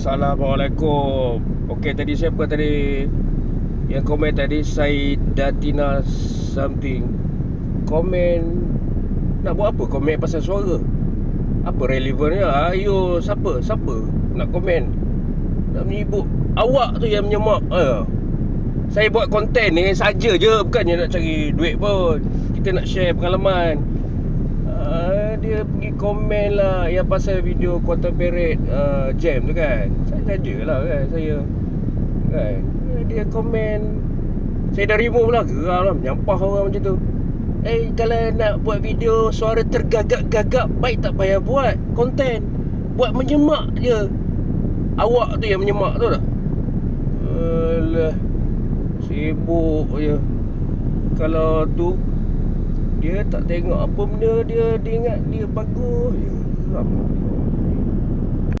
Assalamualaikum. Okey tadi siapa tadi Yang komen tadi Said Datina something. Komen Nak buat apa? Komen pasal suara? Apa relevannya Ayo siapa? Siapa Nak komen? Nak menyibuk Awak tu yang menyemak. Ayo. Saya buat konten ni saja je Bukannya nak cari duit pun. Kita nak share pengalaman Pergi komen lah yang pasal video Quantum Parade uh, jam tu kan. Saya saja lah kan saya. Kan? Dia komen. Saya dah remove lah geram lah Menyampah orang macam tu. Eh kalau nak buat video suara tergagap-gagap Baik tak payah buat konten Buat menyemak je. Awak tu yang menyemak tu tak? Alah Sibuk je. Kalau tu dia tak tengok apa benda dia dia ingat dia bagus je. Geram.